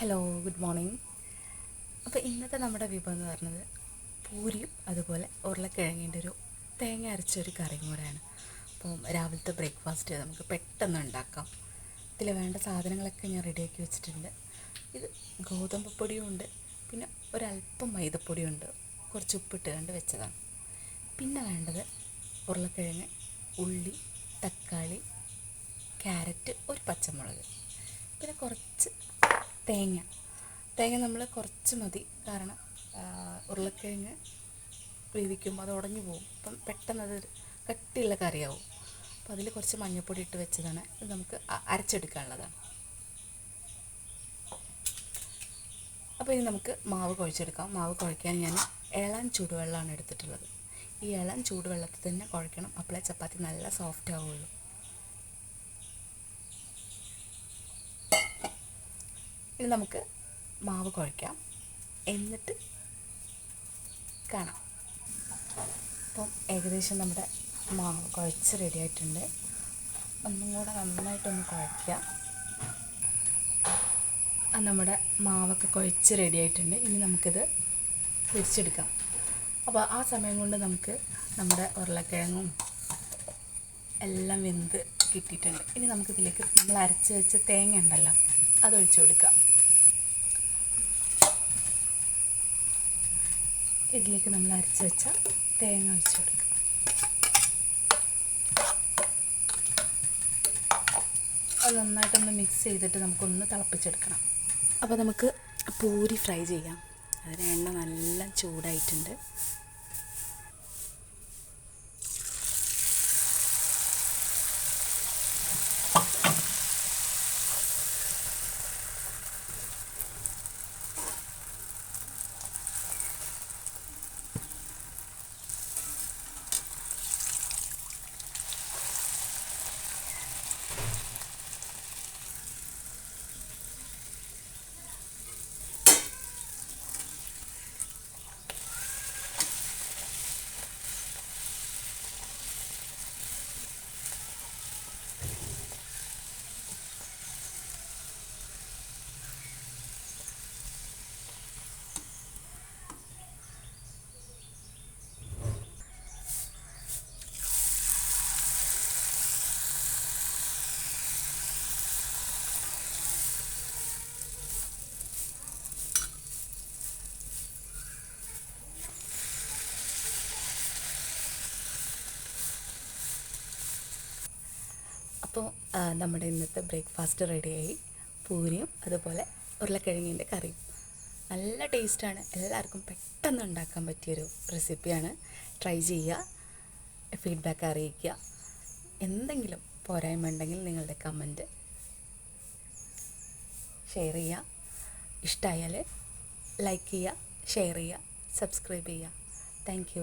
Hello good morning അപ്പോൾ ഇന്നത്തെ നമ്മുടെ വിഭവം എന്ന് പറയുന്നത് പൂരിയും അതുപോലെ ഉരുളക്കിഴങ്ങിന്റെ ഒരു തേങ്ങ അരച്ചൊരു കറിയും കൂടെയാണ്. അപ്പോൾ രാവിലത്തെ ബ്രേക്ക്ഫാസ്റ്റ് നമുക്ക് പെട്ടെന്ന് ഉണ്ടാക്കാം. ഇതിൽ വേണ്ട സാധനങ്ങളൊക്കെ ഞാൻ റെഡിയാക്കി വെച്ചിട്ടുണ്ട്. ഇത് ഗോതമ്പ് പൊടിയും ഉണ്ട്. പിന്നെ ഒരല്പം മൈദപ്പൊടിയും ഉണ്ട്. കുറച്ച് ഉപ്പിട്ട് കണ്ട് വെച്ചതാണ്. പിന്നെ വേണ്ടത് ഉരുളക്കിഴങ്ങ് ഉള്ളി തക്കാളി ക്യാരറ്റ് ഒരു പച്ചമുളക്. പിന്നെ കുറച്ച് തേങ്ങ. തേങ്ങ നമ്മൾ കുറച്ച് മതി. കാരണം ഉരുളക്കിഴങ്ങ് വേവിക്കുമ്പോൾ അത് ഉടഞ്ഞു പോകും. അപ്പം പെട്ടെന്ന് അത് കട്ടിയുള്ള കറിയാവും. അപ്പോൾ അതിൽ കുറച്ച് മഞ്ഞൾപ്പൊടി ഇട്ട് വെച്ചതാണ്. ഇത് നമുക്ക് അരച്ചെടുക്കാനുള്ളതാണ്. അപ്പോൾ ഇനി നമുക്ക് മാവ് കുഴച്ചെടുക്കാം. മാവ് കുഴയ്ക്കാൻ ഞാൻ ഇളം ചൂടുവെള്ളമാണ് എടുത്തിട്ടുള്ളത്. ഈ ഇളം ചൂടുവെള്ളത്തിൽ തന്നെ കുഴയ്ക്കണം അപ്പോഴേ ചപ്പാത്തി നല്ല സോഫ്റ്റ് ആവുള്ളൂ. ഇനി നമുക്ക് മാവ് കുഴയ്ക്കാം. എന്നിട്ട് കാണാം. അപ്പം ഏകദേശം നമ്മുടെ മാവ് കുഴച്ച് റെഡി ആയിട്ടുണ്ട്. ഒന്നും കൂടെ നന്നായിട്ടൊന്ന് കുഴയ്ക്കാം. നമ്മുടെ മാവൊക്കെ കുഴച്ച് റെഡി ആയിട്ടുണ്ട്. ഇനി നമുക്കിത് പിരിച്ചെടുക്കാം അപ്പോൾ ആ സമയം കൊണ്ട് നമുക്ക് നമ്മുടെ ഉരുളക്കിഴങ്ങും എല്ലാം വെന്ത് കിട്ടിയിട്ടുണ്ട്. ഇനി നമുക്കിതിലേക്ക് നമ്മൾ അരച്ച് വെച്ച തേങ്ങ ഉണ്ടല്ലോ. അത് കൊടുക്കുക കൊടുക്കാം. ഇതിലേക്ക് നമ്മൾ അരച്ച് വെച്ച തേങ്ങ ഒഴിച്ചു കൊടുക്കുക അത് നന്നായിട്ടൊന്ന് മിക്സ് ചെയ്തിട്ട് നമുക്കൊന്ന് തിളപ്പിച്ചെടുക്കണം. അപ്പോൾ നമുക്ക് പൂരി ഫ്രൈ ചെയ്യാം. അതിന് എണ്ണ നല്ല ചൂടായിട്ടുണ്ട്. അപ്പോൾ നമ്മുടെ ഇന്നത്തെ ബ്രേക്ക്ഫാസ്റ്റ് റെഡിയായി. പൂരിയും അതുപോലെ ഉരുളക്കിഴങ്ങിന്റെ കറിയും. നല്ല ടേസ്റ്റാണ്. എല്ലാവർക്കും പെട്ടെന്ന് ഉണ്ടാക്കാൻ പറ്റിയൊരു റെസിപ്പിയാണ്. ട്രൈ ചെയ്യുക ഫീഡ്ബാക്ക് അറിയിക്കുക. എന്തെങ്കിലും പോരായ്മ ഉണ്ടെങ്കിൽ നിങ്ങളുടെ കമന്റ് ഷെയർ ചെയ്യുക. ഇഷ്ടമായാൽ ലൈക്ക് ചെയ്യുക ഷെയർ ചെയ്യുക സബ്സ്ക്രൈബ് ചെയ്യുക. താങ്ക്